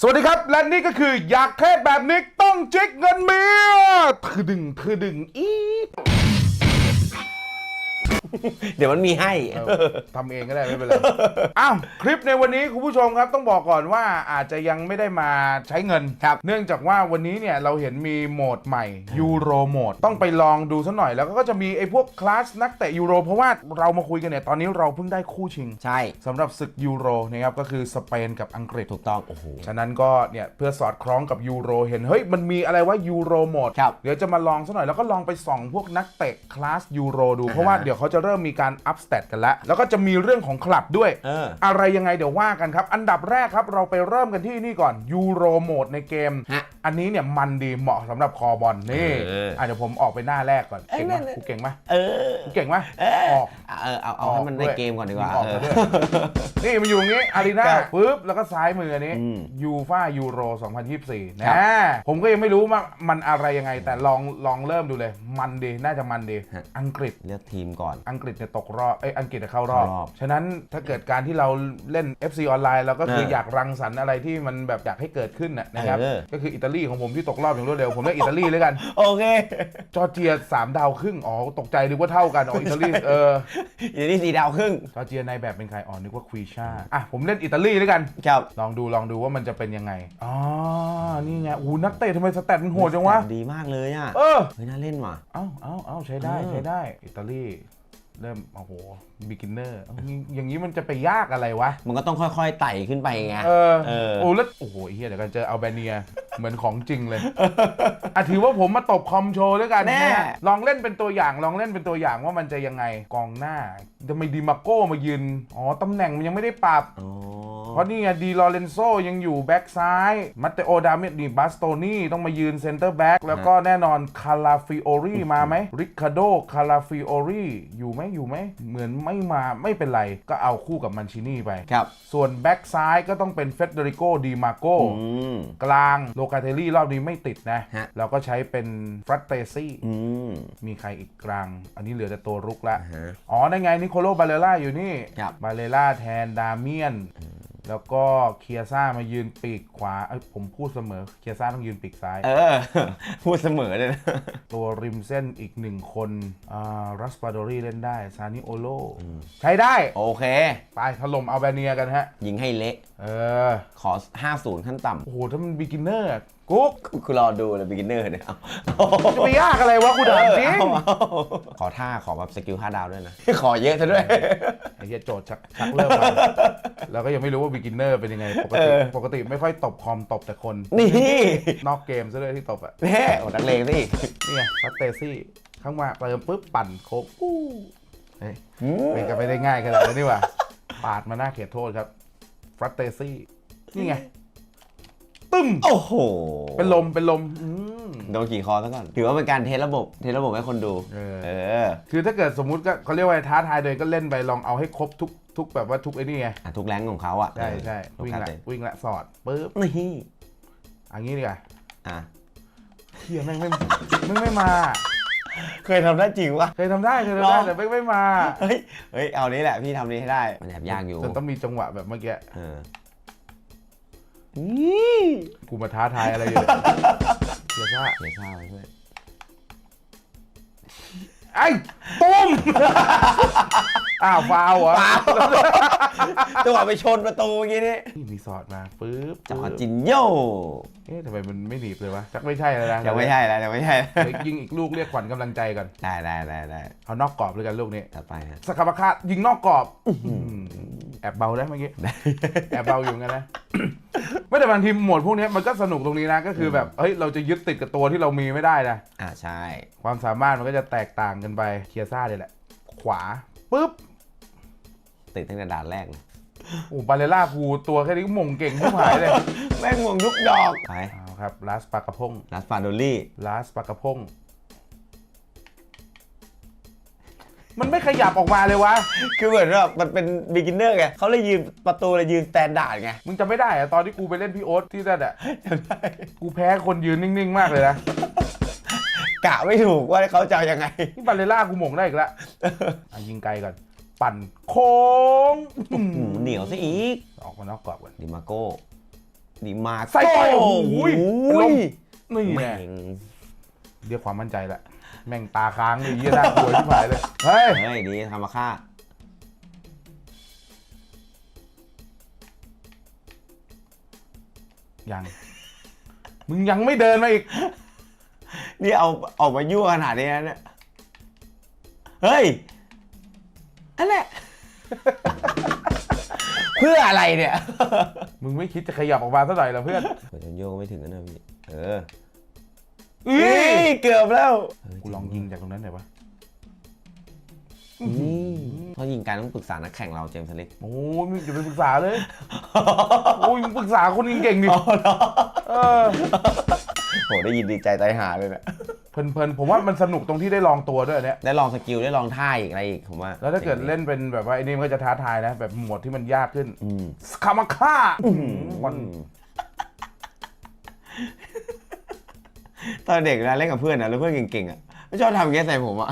สวัสดีครับ และนี่ก็คืออยากแค่แบบนี้ต้องจิกเงินเมียถือดึงถือดึงอี เดี๋ยวมันมีให้ เออทำเองก็ได้ไม่เป็นไร อ้าวคลิปในวันนี้คุณผู้ชมครับต้องบอกก่อนว่าอาจจะยังไม่ได้มาใช้เงินครับ เนื่องจากว่าวันนี้เนี่ยเราเห็นมีโหมดใหม่ยูโรโหมดต้องไปลองดูสักหน่อยแล้วก็จะมีไอ้พวกคลาสนักเตะยูโรเพราะว่าเรามาคุยกันเนี่ยตอนนี้เราเพิ่งได้คู่ชิงใช่ สำหรับศึกยูโรนะครับก็คือสเปนกับอังกฤษ ถูกต้องโอ้โห ฉะนั้นก็เนี่ยเพื่อสอดคล้องกับยูโรเห็น เฮ้ย มันมีอะไรว่ายูโรโหมดครับ เดี๋ยวจะมาลองซะหน่อยแล้วก็ลองไปส่องพวกนักเตะคลาสยูโรดูอ่าฮะเพราะว่าเดี๋ยวเขาจะเริ่มมีการอัพสเตตกันแล้ว แล้วก็จะมีเรื่องของคลับด้วยเอออะไรยังไงเดี๋ยวว่ากันครับ อันดับแรกครับเราไปเริ่มกันที่นี่ก่อนยูโรโหมดในเกม ฮะ อันนี้เนี่ยมันดีเหมาะสำหรับคอบอลนี่เอออะเดี๋ยวผมออกไปหน้าแรกก่อนเก่งไหมเอ้ยกูเก่งไหมเออกูเก่งไหมเออออก เออเอาเอาให้มันได้เกมก่อนดีกว่าออกเอมาอด้วยนี่มันอยู่อย่างนี้อารีนาครับปุ๊บ แล้วก็ซ้ายมืออันนี้อืมยูฟายูโร 2024 ครันะบผมก็ยังไม่รู้ว่ามันอะไรยังไง แต่ลองลองเริ่มดูเลย มันดี น่าจะมันดี ฮะ อังกฤษเลือกทีมก่อนอังกฤษเนี่ยตกรอบเอ้ยอังกฤษจะเข้ารอบ เข้ารอบฉะนั้นถ้าเกิดการที่เราเล่น FC ออนไลน์เราก็คือเออออยากรังสรรค์อะไรที่มันแบบอยากให้เกิดขึ้นน่ะนะครับเออ ก็คืออิตาลีของผมที่ตกรอบอย่างรวดเร็วผมเลือกอิตาลีเลยกัน โอเคจอร์เจียสามดาวครึ่งอ๋อตกใจนึกว่าเท่ากันอ๋ออิตาลีเอออยู่นี่สี่ดาวครึ่งจอร์เจียในแบบเป็นใครอ๋อนึกว่าควีชาอะผมเล่นอิตาลีด้วยกัน ครับลองดูลองดูว่ามันจะเป็นยังไงอ๋อนี่ไงโอ้โหนักเตะทำไมสแตทมันโหดจังวะดีมากเลยอะเออเฮ้ยน่าเล่นว่ะ เอ้าเอ้าเอ้าใช้ได้เออใช้ได้อิตาลี เริ่มโอ้โหบิกินเนอร์อย่างนี้มันจะไปยากอะไรวะ มันก็ต้องค่อยๆไต่ขึ้นไปไงเออเออโอ้แล้วโอ้โหเฮียเดี๋ยวกันเจออัลเบเนียเหมือนของจริงเลยอะถือว่าผมมาตบคอมโชว์ด้วยกันแน่นะลองเล่นเป็นตัวอย่างลองเล่นเป็นตัวอย่างว่ามันจะยังไงกองหน้าจะไม่ดีมาโก้มายืนอ๋อตำแหน่งมันยังไม่ได้ปรับอ๋อเพ ราะนี่ไงดีลอเรนโซยังอยู่แบ็กซ้ายมัตเตโอดาเมดนี่บัสโตนี่ต้องมายืนเซนเตอร์แบ็กแล้วก็แน่นอนคาราฟิโอรีมาไหมริคาโดคาราฟิโอรีอยู่ไหมอยู่ไหมเหมือนไม่มาไม่เป็นไร ก็เอาคู่กับมันชินี่ไป ครับ ส่วนแบ็กซ้ายก็ต้องเป็นเฟเดริโกดีมาโกอืม กลางโลกาเทลลี่รอบนี้ไม่ติดนะ ฮะ เราก็ใช้เป็นฟรัตเตซี่ อืม มีใครอีกกลาง อันนี้เหลือแต่ตัวรุกละฮะอ๋อนั่นไงนิโคโลบาเลล่าอยู่นี่ ครับ บาเลล่าแทนดาเมียน แล้วก็เคียซ่ามายืนปีกขวาเอ้ยผมพูดเสมอเคียซ่าต้องยืนปีกซ้าย เออ พูดเสมอเลยนะ ตัวริมเส้นอีกหนึ่งคนอ่ารัสปาโดรีเล่นได้ ซานิโอโล ใช้ได้ โอเค ไปถล่มอัลเบเนียกันฮะ ยิงให้เละ เออ ขอ 50 ขั้นต่โอ้โห ถ้ามัน b ิ g เนอร์ กุ๊กำกูรอดูเลย beginner เนี่ยเอาจะไปยากอะไรวะกูถามจริง เอาเอาขอท่าขอแบบสกิล5ดาวด้วยนะ ขอเยอะซะด้วย ไอ้เหี้ยโจทย์ชักชักเริ่มมาแล้วก็ยังไม่รู้ว่า b ิ g เนอร์เป็นยังไง ปกติเออปกติไม่ค่อยตบคอมตบแต่คน นี่นอกเกมซะเลยที่ตบอะแม่โอ้นักเลงสินี่ไงฟัตเตซี่ ข้างมาเติมปุ๊บปั่นโคกปู้เฮ้ยอืมเป็นกันไม่ได้ง่ายขนาดนั้นนี่หว่าปาดมาหน้าเขตโทษครับฟรัตเตซี่ นี่ไง ตึ้ม โอ้โหเป็นลม เป็นลมอืม โดนกี่คอซะก่อน ถือว่าเป็นการเทสระบบเทสระบบให้คนดู เออ เออคือถ้าเกิดสมมุติก็เขาเรียกว่าท้าทายเลยก็เล่นไปลองเอาให้ครบทุกทุกแบบว่าทุกไอ้นี่ไง อะทุกแรงของเขาอะใช่ใช่เออวิ่งทุกละการเตวิ่งละสอดปุ๊บนี่อันนี้ดีกว่าอะเฮียแม่งไม่แม่งไม่มา เคยทำได้จริงวะ เคยทำได้เคยทำได้หรอ แต่แม่งไม่มาเฮ้ยเฮ้ยเอานี้แหละพี่ทำนี้ให้ได้ มันแอบยากอยู่มันต้องมีจังหวะแบบเมื่อกี้เออ กูมาท้าทายอะไรอยู่เฮียซ่าเดี๋ยวเศร้าไปด้วยไอ้ตุ้ม อ้าวฟาวเหรอจังหวะไปชนประตูเมื่อกี้นี่นี่มีสอดมาปุ๊บจังหวะปุ๊บจินโย่เอ๊ะทำไมมันไม่หนีบเลยวะชักไม่ใช่แล้วนะยังไม่ใช่แล้วยังไม่ใช่เดี๋ยวยิงอีกลูกเรียกขวัญกำลังใจก่อนได้ได้ได้ได้เอานอกกรอบเลยกันลูกนี้ต่อไปฮะสกัปคาตยิงนอกกรอบแอบเบาได้เมื่อกี้แอบเบาอยู่เหมือนกันนะไม่แต่บางทีโหมดพวกนี้มันก็สนุกตรงนี้นะก็คือแบบเฮ้ยเราจะยึดติดกับตัวที่เรามีไม่ได้นะอ่าใช่ ความสามารถมันก็จะแตกต่างกันไปเคียซ่าเลยแหละ ขวาปุ๊บ ติดตั้งแต่ด่านแรกเลยโอ้บาเลล่ากูตัวแค่นี้ก็หม่งเก่งที่หายเลยแม่งงงทุกดอกไปเอาครับลาสปากระพงลัสฟาโดลี่ลาสปากระพง มันไม่ขยับออกมาเลยวะ คือเหมือนแบบมันเป็นบิ๊กินเนอร์ไงเขาเลยยืนประตูเลยยืนสแตนดาร์ดไงมึงจำไม่ได้อะตอนที่กูไปเล่นพี่โอ๊ตที่นั่นอะกูแพ้คนยืนนิ่งๆ มากเลยนะ กะไม่ถูกว่าเขาจะเอายังไงนี่บาเลล่ากูหม่งได้อีกแล้วอะยิงไกลก่อน ปั่นโค้งอืมเหนียวซะอีก ออกมานอกกรอบก่อนดิมาโก้ดีมาใส่ไปโอ้โหโอ้ลงยนี่แม่แน่งเรียกความมั่นใจละแม่งตาค้างเลยยี่น่ากลัวที่หายเลยเฮ้ยเฮ้ยดีทำมาฆ่ายัง มึงยังไม่เดินมาอีก นี่เอาออกมายั่วขนาดนี้นะเนี่ย เฮ้ยอันแหละ เพื่ออะไรเนี่ย มึงไม่คิดจะขยับออกมาเท่าไหร่ละเพื่อนเปิดจนโยกไม่ถึงกันนะพี่ เอออีนี่เกือบแล้วกูลองยิงจากตรงนั้นหน่อยปะนี่เพราะยิงการต้องปรึกษานักแข่งเราเจมส์สลิกโอ้ยมึงอย่าไปปรึกษาเลยโอ้ยมึงปรึกษาคนเก่งๆดิเออโหได้ยินดีใจใจหาเลยเนี่ย เพลินๆผมว่ามันสนุกตรงที่ได้ลองตัวด้วยอันเนี้ยได้ลองสกิลได้ลองท่าอีกอะไรอีกผมว่าแล้วถ้าเกิดเล่นเป็นแบบว่าไอ้นี่มันก็จะท้าทายนะ แบบโหมดที่มันยากขึ้นอืมคามาค่าวันตอนเด็กนะเล่นกับเพื่อนนะแล้วเพื่อนเก่งๆอะไม่ชอบทำอย่างเงี้ยใส่ผมอะ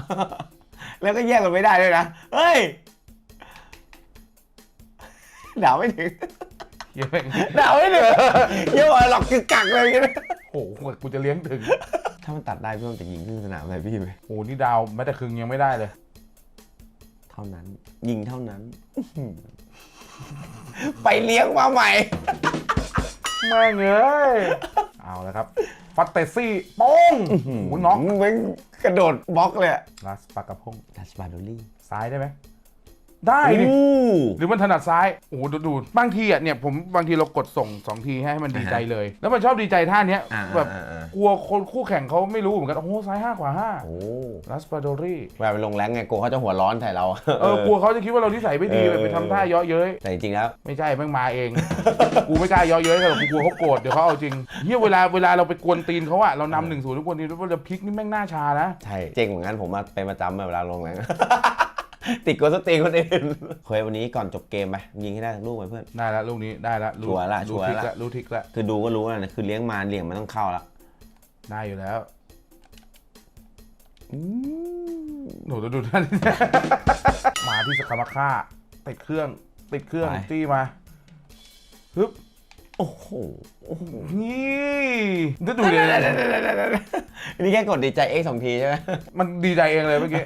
แล้วก็แยกกันไม่ได้ด้วยนะเฮ้ยด่าไม่ถึง เหี้ยแม่งด่าไม่ถึงเยอะหรอกคือกักเลยกันโอ้โหกูจะเลี้ยงถึง ถ้ามันตัดได้พี่มันจะยิงครึ่งสนามเลยพี่ไหมโอ้โหนี่ดาวแม้แต่ครึ่งยังไม่ได้เลย เท่านั้น ยิงเท่านั้น ไปเลี้ยงมาใหม่ แม่งเอ้ยเอาแล้วครับฟัตเตซี่โป้งโอ้โหน็อกมันกระโดดบล็อกเลยอะลาสปากระพงดัชบาโดลี่ซ้ายได้ไหม ได้ดิ หรือมันถนัดซ้าย โอ้โหดูดูบางทีอะเนี่ยผมบางทีเรากดส่งสองทีให้มันดีใจเลย แล้วมันชอบดีใจท่าเนี้ยอ่าแบบอ่าอ่ากลัวคนคู่แข่งเขาไม่รู้เหมือนกัน โอ้โหซ้ายห้าขวาห้าโอ้ลาสปาโดรี่เวลาไปลงแรงไงกลัวเขาจะหัวร้อนใส่เราเออกลัวเขาจะคิดว่าเรานิสัยไม่ดีเออแบบไปทำท่าเยาะเย้ย แต่จริงๆแล้ว ไม่ใช่แม่งมาเอง กูไม่กล้าเยาะเย้ยหรอกกูกลัวเขาโกรธเดี๋ยวเขาเอาจริงเฮียเวลาเวลาเราไปกวนตีนเขาอะเรานำหนึ่งศูนย์ทุกคนทีแล้วเราพลิกนี่แม่งหน้าชานะ ใช่ เจ๋งเหมือนกันผมมาเป็นประจำเวลาลงแรง ติดกวนสตรีนคนอื่นเคยวันนี้ก่อนจบเกมไปยิงให้ได้สักลูกไปเพื่อน ได้ละลูกนี้ได้ละรู้ชัวร์ละชัรู้วร์ทิกละ ละรู้ทิกละ คือดูก็รู้แล้วนะคือเลี้ยงมาเลี้ยงมันต้องเข้าละได้อยู่แล้วหนูจะดูท่าน มาที่สคามาค่าติดเครื่องติดเครื่องจี้มาฮึบโอ้โหโอ้โหนี่จะดูเลยอันนี้แค่กดดีใจเอ็กสองทีใช่ไหมมันดีใจเองเลยเมื่อกี้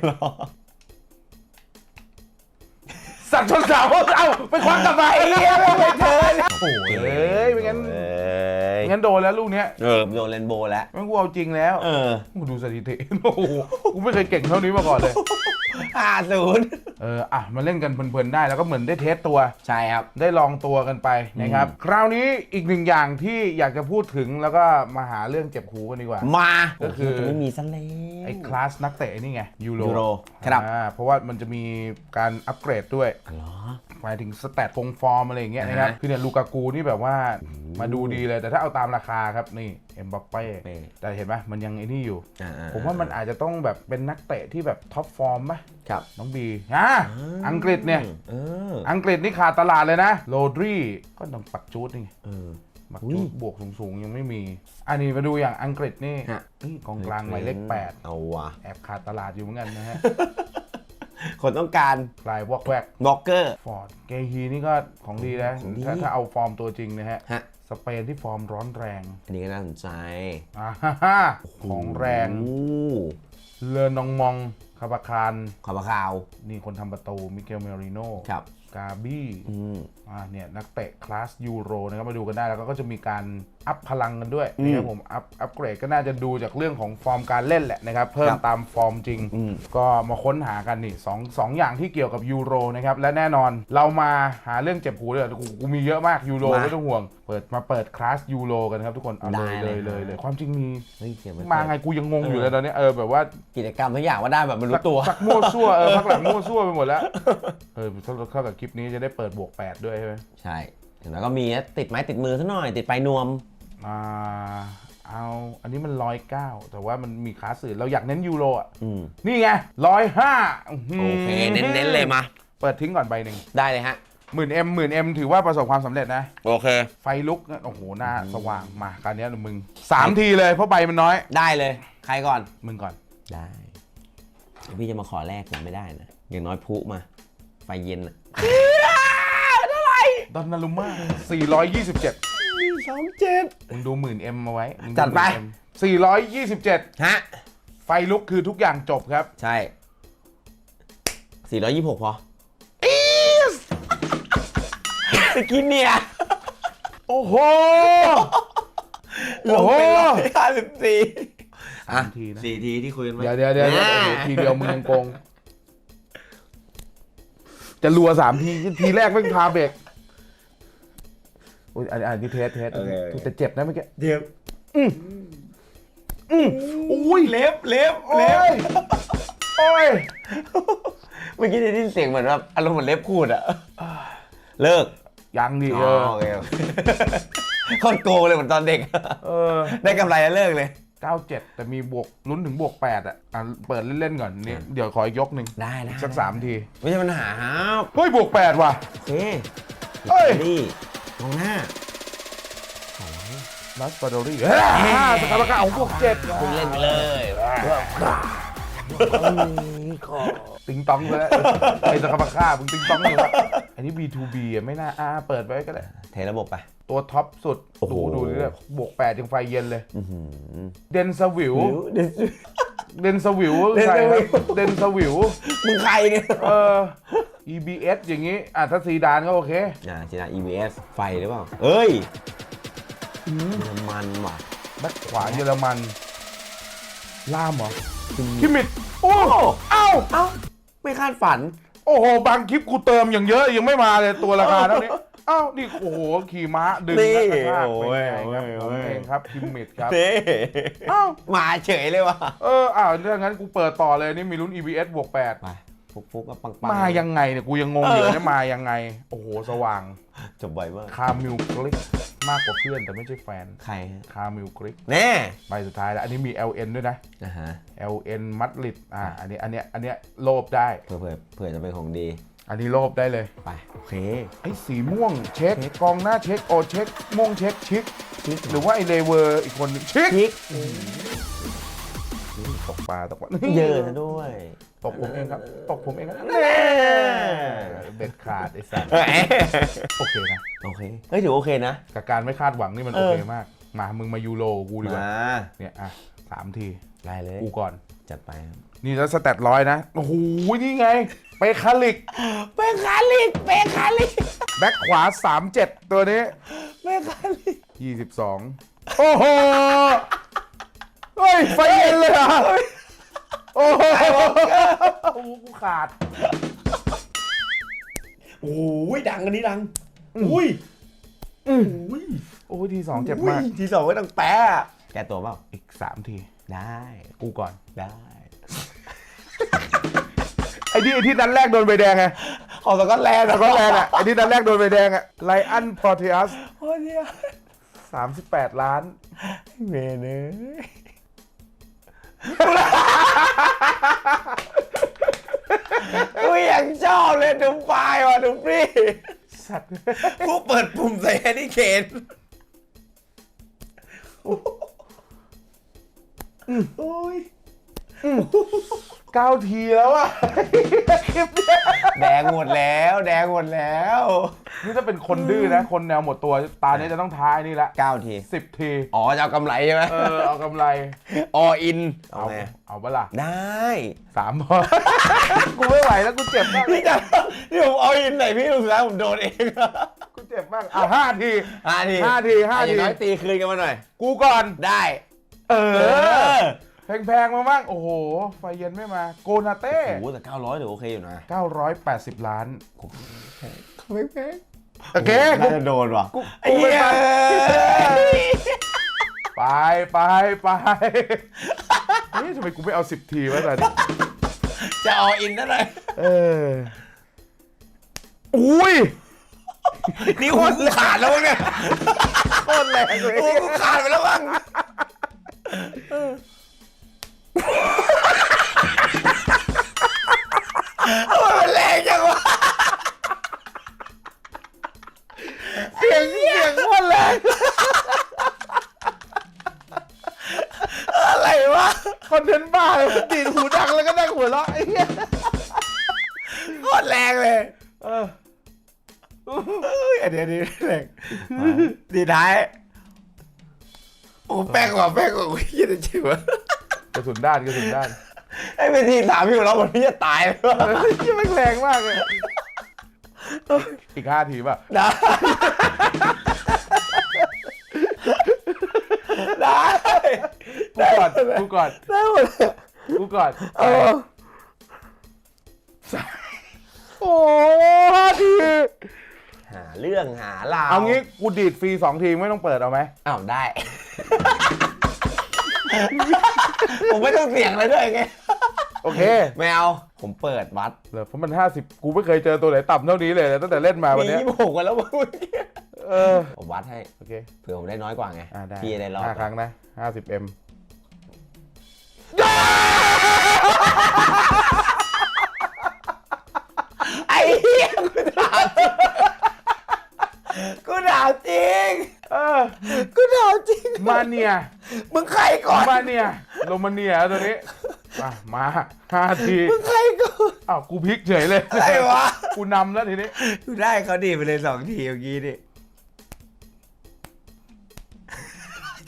สัตว์ชนเสาเอ้าไปคว้ากลับมาไอ้เหี้ยไม่เทินโอ้ยเอ้ยไม่งั้นเอ้ยไม่ งั้นโดนแล้วลูกเนี้ยเออโดนเลนโบว์แล้วแม่งกูเอาจริงแล้วเออกูดูสถิติโอ้โหกูไม่เคยเก่งเท่านี้มาก่อนเลย ห้าศูนย์เอออะมาเล่นกันเพลินๆได้แล้วก็เหมือนได้เทสตัว ใช่ครับ ได้ลองตัวกันไปนะครับ คราวนี้อีกหนึ่งอย่างที่อยากจะพูดถึงแล้วก็มาหาเรื่องเจ็บหูกันดีกว่า มาก็คือ จะไม่มีซะแล้ว ไอ้คลาสนักเตะนี่ไงยูโรยูโรครับ อ่าเพราะว่ามันจะมีการอัปเกรดด้วย อ๋อเหรอหมายถึงสแตทฟงฟอร์มอะไรอย่างเงี้ยนะครับอ่าฮะคือเนี่ยลูกากูนี่แบบว่ามาดูดีเลย แต่ถ้าเอาตามราคาครับนี่เอ็มบัปเป้เป้แต่เห็นไหมมันยังไอ้นี่อยู่อ่าๆผมว่ามันอาจจะต้องแบบเป็นนักเตะที่แบบท็อปฟอร์มไหมครับน้องบีอ่าอังกฤษเนี่ยเอออังกฤษนี่ขาดตลาดเลยนะโรดรีก็ต้องปักจูดนี่ไงเออปักอุ้จูยดบวกสูงๆ ยังไม่มี อันนี้มาดูอย่างอังกฤษนี่ฮะนี่กองกลางหมายเลขแปดเอาว่ะแอบขาดตลาดอยู่เหมือนกันนะฮะ คนต้องการกลายวอกแวกบล็อกเกอร์ ฟอร์ดเกฮีนี่ก็ของดีนะของดี ถ้าถ้าเอาฟอร์มตัวจริงนะฮะ ฮะ สเปนที่ฟอร์มร้อนแรงอันนี้ก็น่าสนใจอ่าฮ่าฮ่าของแรง โอ้เลอนองมองคาบาคารขอบข่าวนี่คนทำประตู มิเกลเมริโนครับกาบี้อืม อ่าเนี่ยนักเตะคลาสยูโรนะครับมาดูกันได้แล้วก็ก็จะมีการอัพพลังกันด้วยนะครับผมอัพอัพเกรดก็น่าจะดูจากเรื่องของฟอร์มการเล่นแหละนะครับ เพิ่มครับตามฟอร์มจริงอืมก็มาค้นหากันนี่สองสองอย่างที่เกี่ยวกับยูโรนะครับ และแน่นอนเรามาหาเรื่องเจ็บหูเลยกูกูมีเยอะมากยูโรมาไม่ต้องห่วง เปิดมาเปิดคลาสยูโรกันครับทุกคนเอาได้เลยเลเลยยเลยครับเลยความจริงมีเฮ้ยเสียงนมาไงกูยังงงอยู่เลยตอนนี้เออแบบว่ากิจกรรมทุกอย่างว่าได้แบบไม่รู้ตัวพักมั่วซั่วเออพักหลังมั่วซั่วไปหมดแล้วเออเข้าเข้ากับคลิปนี้จะได้เปิดบวกแปดด้วยใช่ไหมใช่ ถึงแล้วก็มีนะติดไม้ติดมือซะหน่อย ติดไปนวม อ่าเอาอันนี้มันร้อยเก้าแต่ว่ามันมีคลาสอื่นเราอยากเน้นยูโรอะ อืมนี่ไงร้อยห้าโอเคเน้นๆเลยมา เปิดทิ้งก่อนใบหนึ่งได้เลยฮะ หมื่นเอ็มหมื่นเอ็มถือว่าประสบความสำเร็จนะ โอเค ไฟลุกนะโอ้โหหน้าสว่างมาการนี้ยมึงสามทีเลยเพราะใบมันน้อย ได้เลย ใครก่อน มึงก่อน ได้เดี๋ยวพี่จะมาขอแรกผมไม่ได้นะ อย่างน้อยพุมา ไฟเย็นอะ ดอนนารุม่า427สองเจ็ด มึงดูหมื่นเอ็มมาไว้มึงจัดไปสี่ร้อยยี่สิบเจ็ดฮะ ไฟลุกคือทุกอย่างจบครับ ใช่สี่ร้อยยี่สิบหกพอสกินเนี่ยโอ้โห ลงไปร้อยห้าสิบสี่อะสามทีนะ สี่ทีที่คุยกันไว้เดี๋ยวเดี๋ยวเดี๋ยวเดี๋ยวแม่โอ้โหทีเดียวมึงยังโกง จะรัวสามที ทีแรกไม่พาเบรก อุ้ยอันอันนี้เทสเทสแต่เจ็บนะเมื่อกี้ เดี๋ยวอุ้ยเล็บเล็บโอ้เล็ยบโอ้ยเมื่อกี้ได้ยินเสียงเหมือนแบบอารมณ์เหมือนเล็บขูดอะเลิกยังดิอ๋เอออโอเคโอเคโคตรโกงเลยเหมือนตอนเด็ก เออได้กำไรแล้วเลิกเลย เก้าเจ็ดแต่มีบวกลุ้นถึงบวกแปดอะอะเปิดเล่นๆก่อนนี่เดี๋ยวขออีกยกหนึ่งได้ได้ สักสามที ไม่ใช่ปัญหาครับเฮ้ยบวกแปดว่ะ โอเคเอ้ย นี่ ตรงหน้าลัสปาโดรี่เฮ้ยสกาลกาเอาบวกเจ็ดคุณเล่นไปเลยติงตองเลยไอ้สกาลกามึงติงตองเลยวะอันนี้ B2B อะไม่น่าอ่าเปิดไว้ก็ได้ เทระบบไป ตัวท็อปสุดโอ้โหดูดูนี่เลยบวกแปดยังไฟเย็นเลยอื้อหือเดนสวิว เดี๋ยวเดนสวิวเดนสวิวใครครับเดนสวิว มึงใครเนี่ยเออ EBS อย่างงี้ อะถ้าซีดานก็โอเค อ่าจีน่า EVS ไฟหรือเปล่า เอ้ยเยอรมันว่ะแบ็คขวาเยอรมัน ล่ามเหรอคิมคิมมิดโอ้เอ้าเอ้าไม่คาดฝัน โอ้โห บางคลิปกูเติมอย่างเยอะยังไม่มาเลยตัวราคาเท่านี้เอ้านี่โอ้โหขี่ม้าดึงนี่กระชากโอ้ไปยไงครับโอ้ยผมโอ้ยเองครับคิมมิดครับเด้เอ้ามาเฉยเลยว่ะเอออ้าวถ้างั้นกูเปิดต่อเลยนี่มีรุ่น EBS บวก8ไปฟุกฟุกก็ปังๆมายังไงเนี่ยกูยังงงอยู่เนี่ยมายังไง โอ้โหสว่าง จบบ่อยมาก คามิลกริกมากกว่าเพื่อนแต่ไม่ใช่แฟน ใครฮะคามิลกริกแน่ใบสุดท้ายแล้ว อันนี้มี LN ด้วยนะ นะฮะ LN มัดลิดอ่าอันนี้อันเนี้ยอันเนี้ยโลบได้ เผื่อเผื่อเผื่อจะเป็นของดี อันนี้โลบได้เลยไปโอเคไอ้สีม่วงเช็คกองหน้าเช็คโอเช็คม่วงเช็คชิคชิคหรือว่าไอเลเวอร์อีกคนหนึงชิคชิคตกปลาตกปลาเยอะซะด้วย ตกผมเองครับ ตกผมเองครับแน่เด็ดขาดไอ้สัสเอ้ยโอเคนะ โอเคเฮ้ยถือโอเคนะ กับการไม่คาดหวังนี่มันเอโออเคมาก มา มึงมายูโรกูดีกว่ามาเนี่ยอะสามทีได้เลย กูก่อน จัดไปครับ นี่แล้วสแตทร้อยนะ โอ้โห นี่ไงไปคาลิก เปคาลิก เปคาลิก แบ็คขวา 37 ตัวนี้ เปคาลิก 22 โอ้โห เฮ้ย ไฟเย็นเลยเหรอะโอ้โหโอ้โหกูขาด โอ้ยดังอันนี้ดัง อุ้ยอืมอุ้ยโอ้ยทีสองเจ็บมากอุ้ยทีสองไม่ต้องแปะแกตัวเปล่า อีก3ที ได้ กูก่อน ได้ ไอ้ที่ไอ้ที่นัดแรกโดนใบแดงไงของสกอตแลนด์แต่ก็แรงอะไอ้ที่นัดแรกโดนใบแดงอะไลอันพอเทียสโอ้ยเนี่ย38ล้านเมเนยอุ้ยยังชอบเลยดูไฟล์ว่ะดูฟรีสัตว์ผู้เปิดปุ่มใส่แฮนนี่เคนโอ้ย เก้าทีแล้วอะคลิปเนี้ยแดงหมดแล้ว แดงหมดแล้วนี่ถ้าเป็นคนดื้อนะ คนแนวหมดตัวตาเนี้ยจะต้องท้ายนี่ละเก้าทีสิบที อ๋อจะเอากำไรใช่ไหมเออ เอากำไร ออินเอาเอาไงเอาเปะล่าได้สามพอ กูไม่ไหวแล้วกูเจ็บมากพี่จะนี่ผมเอาอินไหนพี่ลูกค้าผมโดนเองกูเจ็บมากอะห้าที ห้าทีห้าทีห้าอะอย่าทีงน้อยตีคืนกันมาหน่อย กูก่อนได้ เอเออ อ แพงๆมาบ้างโอ้โห ไฟเย็นไม่มา โกนาเต้ โอ้โหแต่เก้าร้อยถือโอเคอยู่นะ980 ล้านไม่แพงโอเคกูน่าจะโดนว่ะกูไอ้กูไม่เหี้ยไปไปไปไปนี่ทำไมกูไม่เอาสิบทีวะตอนนี้จะเอาอินนั่นเลยเอออุ้ยนี่หัวกูขาดแล้วมั้งเนี่ยโคตรแรงเลย โอ้กูขาดไปแล้วมั้ง ทำไมมันแรงจังวะเสียงเสียงโคตรแรงอะไรวะคอนเทนต์บ้าเลยดีดหูดังแล้วก็นั่งหัวเราะไอ้เหี้ยโคตรแรงเลยเออเอ้ยอันนี้อันนี้แรงดีท้ายโอ้แป้งกว่าแป้งกว่าเฮียจะเจ็บวะ กระสุนด้านกระสุนด้านไอ้เป็นทีสามพี่ของเราวันนี้จะตายเลยวะยี่มันแรงมากเลย อีกห้าทีป่ะ ได้ได้กูก่อน กูก่อน ได้หมดเลยกูก่อนเออโอ้ห้าทีหาเรื่องหาราวเอางี้กูดีดฟรีสองทีไม่ต้องเปิดเอาไหมอ้าวได้ ผมไม่ต้องเสี่ยงเลยด้วยไงโอเคไม่เอาผมเปิดวัดเหรอเพราะมันห้าสิบกูไม่เคยเจอตัวไหนต่ำเท่านี้เลยตั้งแต่เล่นมาวันมีเนี้ยยี่สิบหกกันแล้วมึงเออผมวัดให้โอเคเผื่อผมได้น้อยกว่าไงอ่าได้พี่ได้รอดห้าครั้งนะห้าสิบเอ็มไอ้เหี้ยกูถามจริง กูถามจริง เออ กูถามจริง มาเนียมึงใครก่อนมาเนียโรมาเนียตัวนี้มามาห้าทีมึงใครก่อนอ้าวกูพลิกเฉยเลยอะไรวะ กูนำแล้วทีนี้กูได้เขาดีไปเลยสองทีเมื่อกี้ดิ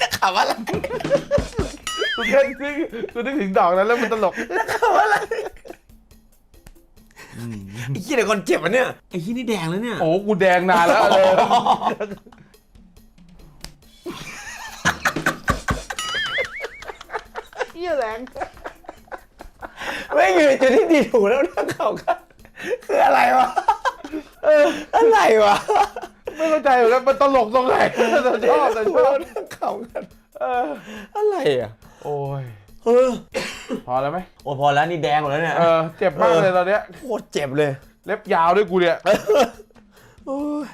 จะขับอะไรกูแค่นึกกูนึกถึงดอกนั้นแล้วมันตลกจะขับอะไร ไอ้ขี้ยเดี๋ยวคนเจ็บอะเนี่ยไอ้ขี้ยนี่แดงแล้วเนี่ยโอ้กูแดงนานแล้วเลยเหี้ยแรงไม่อยู่ในจุดที่ดีถูกแล้วนั่งเข่ากันคืออะไรวะเอออะไรวะไม่เข้าใจเหมือนกันมันตลกตรงไหนแต่ชอบแต่ชอบนั่งเข่ากันเอออะไรอะ โอ้ย เออพอแล้วไหมโอ้พอแล้วนี่แดงหมดแล้วเนี่ย เออเจ็บมากเลยตอนเนี้ยโคตรเจ็บเลย เล็บยาวด้วยกูเนี่ยโอ้ย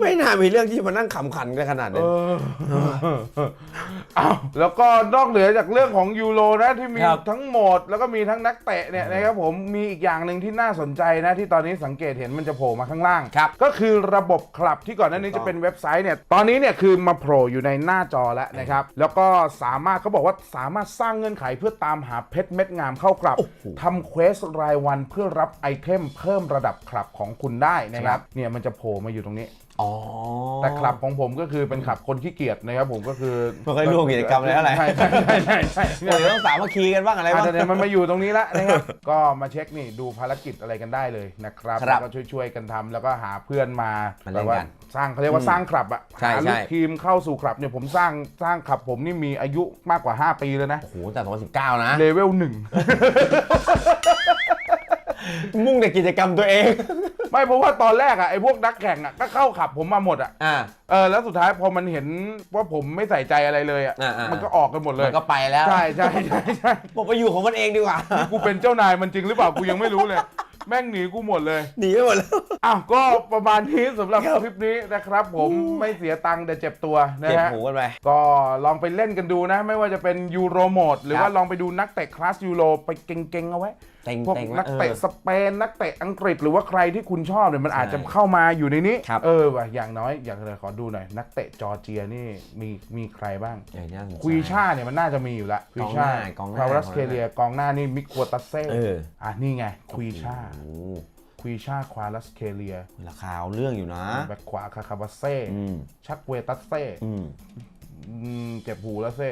ไม่น่ามีเรื่องที่มานั่งขำขันกันขนาดเอนี้ออ้าวแล้วก็นอกเหนือจากเรื่องของยูโรนะที่มีครับ ทั้งโหมด แล้วก็มีทั้งนักเตะเนี่ยนะครับผมมีอีกอย่างหนึ่งที่น่าสนใจนะที่ตอนนี้สังเกตเห็นมันจะโผล่มาข้างล่าง ครับ ก็คือระบบคลับที่ก่อนหน้านี้จะเป็นเว็บไซต์เนี่ยตอนนี้เนี่ยคือมาโผล่อยู่ในหน้าจอแล้วนะครับ แล้วก็สามารถเขาบอกว่าสามารถสร้างเงื่อนไขเพื่อตามหาเพชรเม็ดงามเข้ากลับทำเควสรายวันเพื่อรับไอเทมเพิ่มระดับคลับของคุณได้นะครับเนี่ยมันจะโผล่มาอยู่ตรงนี้ อ๋อแต่คลับของผมก็คือเป็นคลับคนขี้เกียจนะครับผมก็คือไม่ค่อยร่วมกิจกรรมอะไรเท่าไหร่ใช่ใช่ใช่ใช่ใช่โอ้ยต้องสามัคคีกันบ้างอะไรอาบ้างจจะมันมาอยู่ตรงนี้แล้วนะครับ ก็มาเช็คนี่ดูภารกิจอะไรกันได้เลยนะครับครับ แล้วก็ช่วยๆกันทำแล้วก็หาเพื่อนมามาเล่นแบบว่ากันสร้างเขาเรียกว่าสร้างคลับอะใช่หาลูใช่ กทีมเข้าสู่คลับเนี่ยผมสร้างสร้างคลับผมนี่มีอายุมากกว่า 5 ปีแล้วนะโอ้โหแต่2019 นะเลเวลหนึ่ง มุ่งแต่กิจกรรมตัวเอง ไม่เพราะว่าตอนแรกอะไอ้พวกนักแข่งอะก็เข้าขับผมมาหมดอะอ่า เออแล้วสุดท้ายพอมันเห็นว่าผมไม่ใส่ใจอะไรเลยอะอ่าอ่ามั มันก็ออกกันหมดเลมัยนก็ไปแล้วใช่ใช่ใช่ใช่บอกไปอยู่ของมันเองดีกว่า กูเป็นเจ้านายมันจริงหรือเปล่ากูยังไม่รู้เลย แม่งหนีกูหมดเลย หนีไปหมดแล้ว อ้าวก็ประมาณนี้สำหรับครับ คลิปนี้นะครับ ผมไม่เสียตังค์แต่เจ็บตัวนะเจ็บฮะหูกันไป ก็ลองไปเล่นกันดูนะ ไม่ว่าจะเป็นยูโรโหมดหรือครับว่าลองไปดูนักเตะคลาสยูโรไปเก่งๆเอาไว้เต็งพวกเต็งนักเตะออสเปนนักเตะอังกฤษหรือว่าใครที่คุณชอบเนี่ยมันอาจจะใช่เข้ามาอยู่ในนี้ครับเออว่ะอย่างน้อยอยากเลยขอดูหน่อย นักเตะจอร์เจียนี่มีมีใครบ้างเออน่าสนใจคุยชาเนี่ยมันน่าจะมีอยู่แล้วคุยชากองหน้ากองหน้าพาวรัสเคเลียกองหน้านี่มิกกัวตัสเซ่เอออะนี่ไงคุยชาโอ้โหคุยชาควาลัสเคเลียราคาเอาเรื่องอยู่นะแบ็คขวาคาคาบาเซ่อืมชักเวตัสเซ่อืมอืมเจ็บหูแล้วเซ่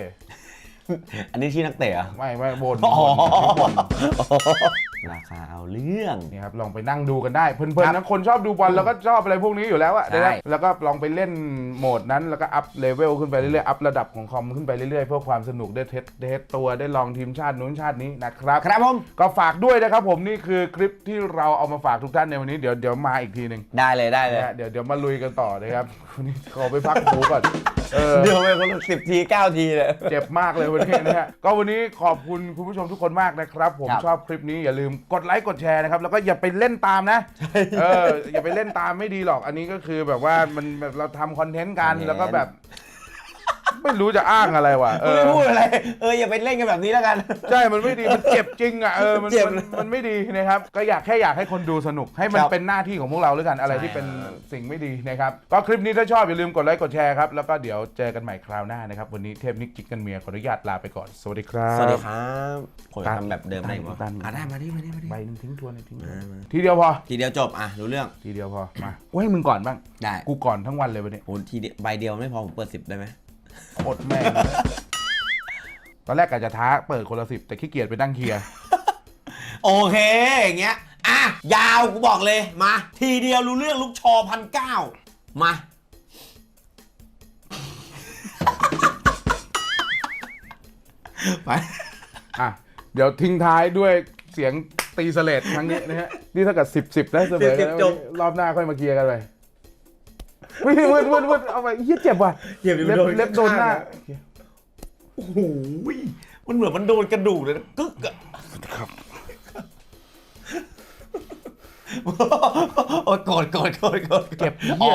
อันนี้ที่นักเตะเหรอไม่ไม่บนอ๋อบนราคาเอาเรื่อง นี่ครับลองไปนั่งดูกันได้เพลินครัๆบนะคนชอบดูบอลแล้วก็ชอบอะไรพวกนี้อยู่แล้วอะใช่นะครับแล้วก็ลองไปเล่นโหมดนั้นแล้วก็อัพเลเวลขึ้นไปเรื่อยๆอัพระดับของคอมขึ้นไปเรื่อยๆเพื่อความสนุกได้เทสได้เทสตัวได้ลองทีมชาตินู้นชาตินี้นะครับครับผมก็ฝากด้วยนะครับผมนี่คือคลิปที่เราเอามาฝากทุกท่านในวันนี้เดี๋ยวเดี๋ยวมาอีกทีหนึ่งได้เลยได้เลย นะฮะเดี๋ยวเดี๋ยวมาลุยกันต่อนะครับวันนี้ขอไปพักหูก่อน เออเดี๋ยวไปคนละสิบทีเก้าทีเลยเจ็บมากเลยวันนี้นะฮะก็วันนี้ขอบคุณคุณผู้ชมทุกคนมากนะครับ ผมครับชอบคลิปนี้อย่าลืมกดไลค์กดแชร์นะครับ แล้วก็อย่าไปเล่นตามนะเอออย่าไปเล่นตามไม่ดีหรอก อันนี้ก็คือแบบว่ามันแบบเราทำคอนเทนต์กันคอนเทนต์แล้วก็แบบ ไม่รู้จะอ้างอะไรว่ะเอไม่อพูดอะไร เอออย่าไปเล่นกันแบบนี้แล้วกัน ใช่มันไม่ดีมันเจ็บจริงอะเออมันเจ็บ มันมันไม่ดีนะครับก็อยากแค่อยากให้คนดูสนุกให้มันครับเป็นหน้าที่ของพวกเราแล้วกันอะไรที่ใช่เป็นสิ่งไม่ดีนะครับก็คลิปนี้ถ้าชอบอย่าลืมกดไลค์กดแชร์ครับแล้วก็เดี๋ยวเจอกันใหม่คราวหน้านะครับวันนี้เทพนิกจิกกันเมียขออนุญาตลาไปก่อนสวัสดีครับ สวัสดีครับผมจะทำแบบเดิมได้ไหมตันอะได้มาดิมาดิมาดิใบหนึ่งทิ้งทวนเลยทิ้งทวนมามาทีเดียวพอ ทีเดียวจบอะรู้เรื่องทีเดียวพอมากูให้มึงก่อนบ้างได้กูก่อนทั้งวันเลยวันนี้โอ้ทีเดียวใบเดียวไม่พอผมเปิดสิบได้ไหม อดแม่งตอนแรกกะจะท้าเปิดคนละสิบแต่ขี้เกียจไปนั่งเคลียร์โอเคอย่างเงี้ยอะยาวกูบอกเลยมา ทีเดียวรู้เรื่องลูกชอพันเก้ามาไปอะเดี๋ยวทิ้งท้ายด้วยเสียงตีเสลดครั้งนี้นะฮะนี่เท่ากับสิบสิบได้เสมอกัน10จบรอบหน้าค่อยมาเคลียร์กัน ไปวิ่งวิ่งวิ่งวิ่งเอาไปเฮียเจ็บว่ะเจ็บดิเล็บโดนเล็บโดนหน้าข้างๆอะโอ้โหมันเหมือนมันโดนกระดูกเลยนะกึกอะครับโอ้ยโกรธโกรธโกรธโกรธเก็บอ๋อ